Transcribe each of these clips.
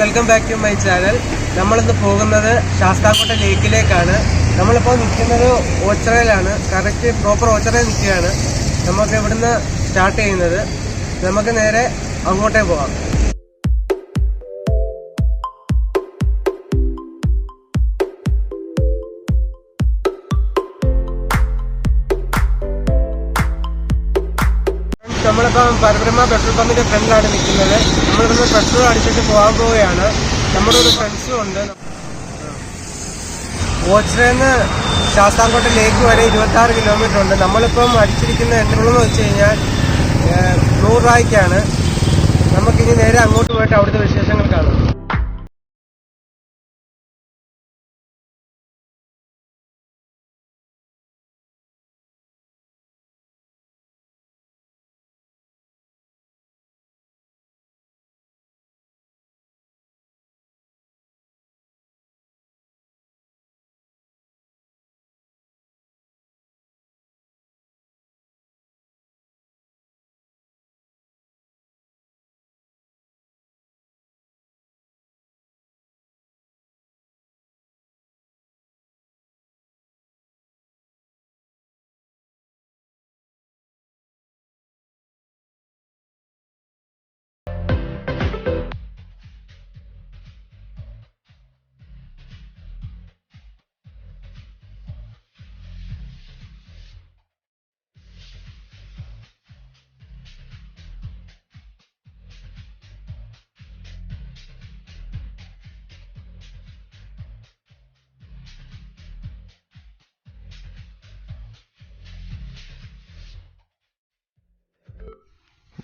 Welcome back to my channel നമ്മളിന്ന് പോകുന്നത് ശാസ്താക്കോട്ട ലേക്കിലേക്കാണ്. നമ്മളിപ്പോൾ നിൽക്കുന്നത് ഓച്ചറയിലാണ്. കറക്റ്റ് പ്രോപ്പർ ഓച്ചറയിൽ നിൽക്കുകയാണ്. നമുക്ക് ഇവിടുന്ന് സ്റ്റാർട്ട് ചെയ്യുന്നത്. നമുക്ക് നേരെ അങ്ങോട്ടേ പോവാം. നമ്മളിപ്പം പരബ്രഹ്മ പെട്രോൾ പമ്പിന്റെ ഫ്രണ്ടിലാണ് നിൽക്കുന്നത്. നമ്മളിവിടുന്ന് പെട്രോൾ അടിച്ചിട്ട് പോകാൻ പോവുകയാണ്. നമ്മുടെ ഒരു ഫ്രണ്ട്സും ഉണ്ട്. ഓച്ചിറന്ന് ശാസ്താംകോട്ട ലേക്ക് വരെ ഇരുപത്തി ആറ് കിലോമീറ്റർ ഉണ്ട്. നമ്മളിപ്പം അടിച്ചിരിക്കുന്ന എണ്ണകളെന്ന് വെച്ച് കഴിഞ്ഞാൽ നൂറ് രൂപയ്ക്കാണ്. നമുക്കിനി നേരെ അങ്ങോട്ട് പോയിട്ട് അവിടുത്തെ വിശേഷങ്ങൾ കാണാം.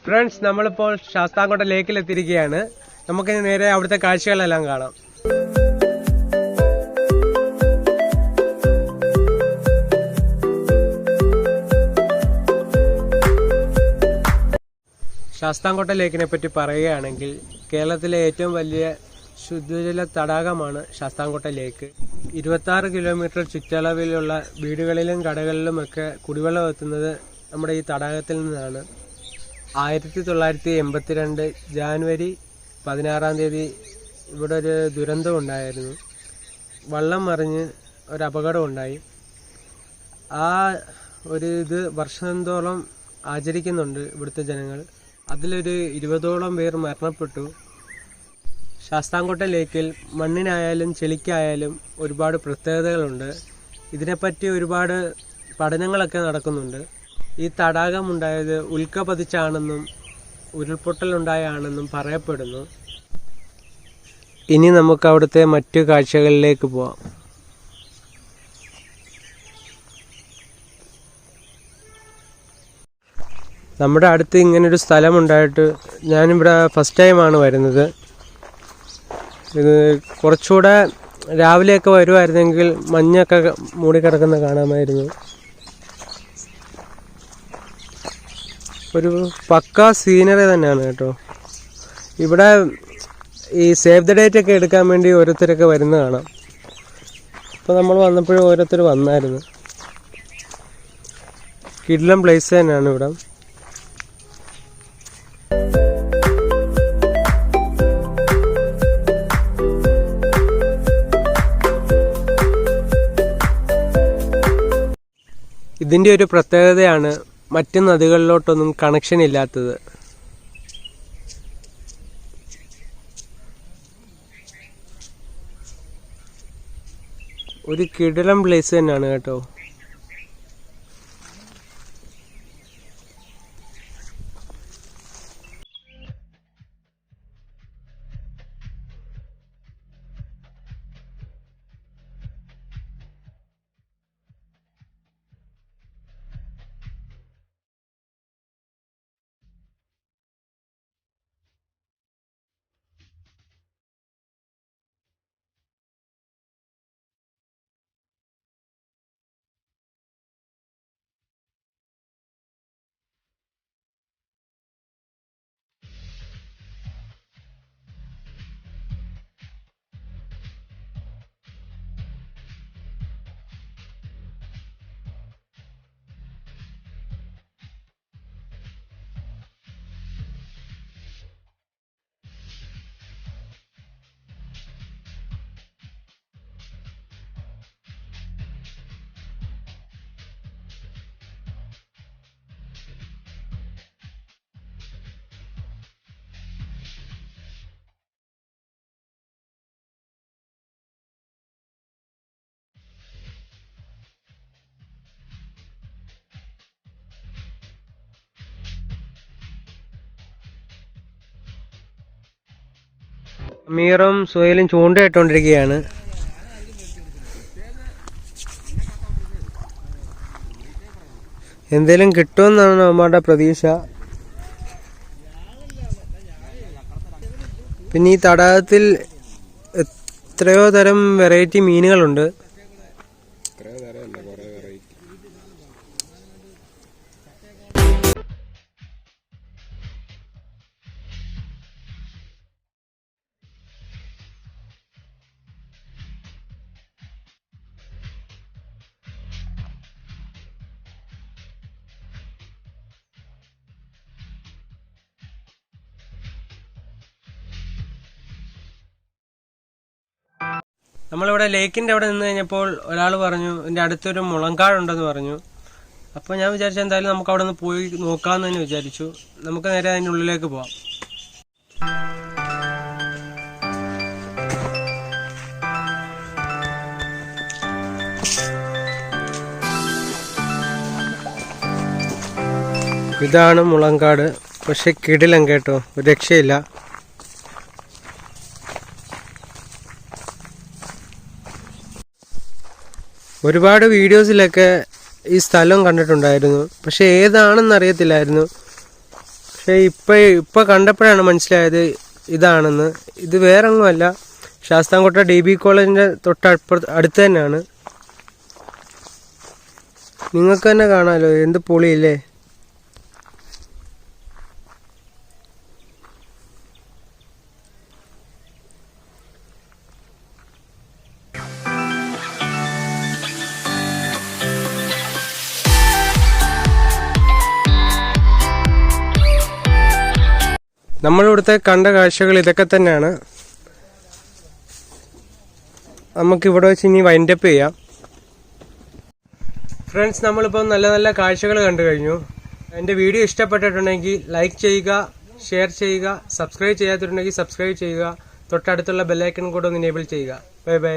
ഫ്രണ്ട്സ് നമ്മളിപ്പോൾ ശാസ്താംകോട്ട ലേക്കിൽ എത്തിയിരിക്കുകയാണ്. നമുക്കിനി നേരെ അവിടുത്തെ കാഴ്ചകളെല്ലാം കാണാം. ശാസ്താംകോട്ട ലേക്കിനെ പറ്റി പറയുകയാണെങ്കിൽ കേരളത്തിലെ ഏറ്റവും വലിയ ശുദ്ധജല തടാകമാണ് ശാസ്താംകോട്ട ലേക്ക്. ഇരുപത്തി ആറ് കിലോമീറ്റർ ചുറ്റളവിലുള്ള വീടുകളിലും കടകളിലുമൊക്കെ കുടിവെള്ളം എത്തുന്നത് നമ്മുടെ ഈ തടാകത്തിൽ നിന്നാണ്. ആയിരത്തി തൊള്ളായിരത്തി എൺപത്തിരണ്ട് ജാനുവരി പതിനാറാം തീയതി ഇവിടെ ഒരു ദുരന്തം ഉണ്ടായിരുന്നു. വള്ളം മറിഞ്ഞ് ഒരു അപകടം ഉണ്ടായി. ആ ഒരു ഇത് വർഷന്തോളം ആചരിക്കുന്നുണ്ട് ഇവിടുത്തെ ജനങ്ങൾ. അതിലൊരു ഇരുപതോളം പേർ മരണപ്പെട്ടു. ശാസ്താംകോട്ട ലേക്കിൽ മണ്ണിനായാലും ചെളിക്കായാലും ഒരുപാട് പ്രത്യേകതകളുണ്ട്. ഇതിനെപ്പറ്റി ഒരുപാട് പഠനങ്ങളൊക്കെ നടക്കുന്നുണ്ട്. ഈ തടാകമുണ്ടായത് ഉൽക്ക പതിച്ചാണെന്നും ഉരുൾപൊട്ടലുണ്ടായാണെന്നും പറയപ്പെടുന്നു. ഇനി നമുക്ക് അവിടുത്തെ മറ്റു കാഴ്ചകളിലേക്ക് പോവാം. നമ്മുടെ അടുത്ത് ഇങ്ങനൊരു സ്ഥലമുണ്ടായിട്ട് ഞാനിവിടെ ഫസ്റ്റ് ടൈമാണ് വരുന്നത്. ഇത് കുറച്ചുകൂടെ രാവിലെയൊക്കെ വരുമായിരുന്നെങ്കിൽ മഞ്ഞൊക്കെ മൂടിക്കിടക്കുന്ന കാണാമായിരുന്നു. ഒരു പക്ക സീനറി തന്നെയാണ് കേട്ടോ. ഇവിടെ ഈ സേവ് ദ ഡേറ്റ് ഒക്കെ എടുക്കാൻ വേണ്ടി ഓരോരുത്തരൊക്കെ വരുന്ന കാണാം. അപ്പോൾ നമ്മൾ വന്നപ്പോഴും ഓരോരുത്തർ വന്നായിരുന്നു. കിഡ്ലം പ്ലേസ് തന്നെയാണ് ഇവിടെ. ഇതിന്റെ ഒരു പ്രത്യേകതയാണ് മറ്റ് നദികളിലോട്ടൊന്നും കണക്ഷൻ ഇല്ലാത്തത്. ഒരു കിടിലം പ്ലേസ് തന്നെയാണ് കേട്ടോ. മീറും സുഹേലും ചൂണ്ടയിട്ടുകൊണ്ടിരിക്കുകയാണ് എന്തേലും കിട്ടുമെന്നാണ് നമ്മുടെ പ്രതീക്ഷ. പിന്നെ ഈ തടാകത്തിൽ എത്രയോ തരം വെറൈറ്റി മീനുകളുണ്ട്. നമ്മളിവിടെ ലേക്കിന്റെ അവിടെ നിന്ന് കഴിഞ്ഞപ്പോൾ ഒരാൾ പറഞ്ഞു എന്റെ അടുത്തൊരു മുളങ്കാടുണ്ടെന്ന് പറഞ്ഞു. അപ്പോൾ ഞാൻ വിചാരിച്ചു എന്തായാലും നമുക്ക് അവിടെ നിന്ന് പോയി നോക്കാമെന്ന് തന്നെ വിചാരിച്ചു. നമുക്ക് നേരെ അതിന്റെ ഉള്ളിലേക്ക് പോവാം. ഇതാണ് മുളങ്കാട്. പക്ഷെ കിടിലം കേട്ടോ രക്ഷയില്ല. ഒരുപാട് വീഡിയോസിലൊക്കെ ഈ സ്ഥലം കണ്ടിട്ടുണ്ടായിരുന്നു. പക്ഷേ ഏതാണെന്ന് അറിയത്തില്ലായിരുന്നു പക്ഷേ ഇപ്പോൾ ഇപ്പൊ കണ്ടപ്പോഴാണ് മനസ്സിലായത് ഇതാണെന്ന്. ഇത് വേറൊന്നുമല്ല. ശാസ്താംകോട്ട ഡി ബി കോളേജിന്റെ തൊട്ടപ്പുറത്ത് അടുത്ത് തന്നെയാണ്. നിങ്ങൾക്ക് തന്നെ കാണാമല്ലോ എന്ത് പൊളിയില്ലേ? നമ്മളിവിടുത്തെ കണ്ട കാഴ്ചകൾ ഇതൊക്കെ തന്നെയാണ്. നമുക്കിവിടെ വെച്ച് ഇനി വൈൻഡപ്പ് ചെയ്യാം. ഫ്രണ്ട്സ് നമ്മളിപ്പോൾ നല്ല നല്ല കാഴ്ചകൾ കണ്ടു കഴിഞ്ഞു. എന്റെ വീഡിയോ ഇഷ്ടപ്പെട്ടിട്ടുണ്ടെങ്കിൽ ലൈക്ക് ചെയ്യുക ഷെയർ ചെയ്യുക സബ്സ്ക്രൈബ് ചെയ്യാത്തിട്ടുണ്ടെങ്കിൽ സബ്സ്ക്രൈബ് ചെയ്യുക. തൊട്ടടുത്തുള്ള ബെല്ലൈക്കൺ കൂടെ ഒന്ന് എനേബിൾ ചെയ്യുക. Bye bye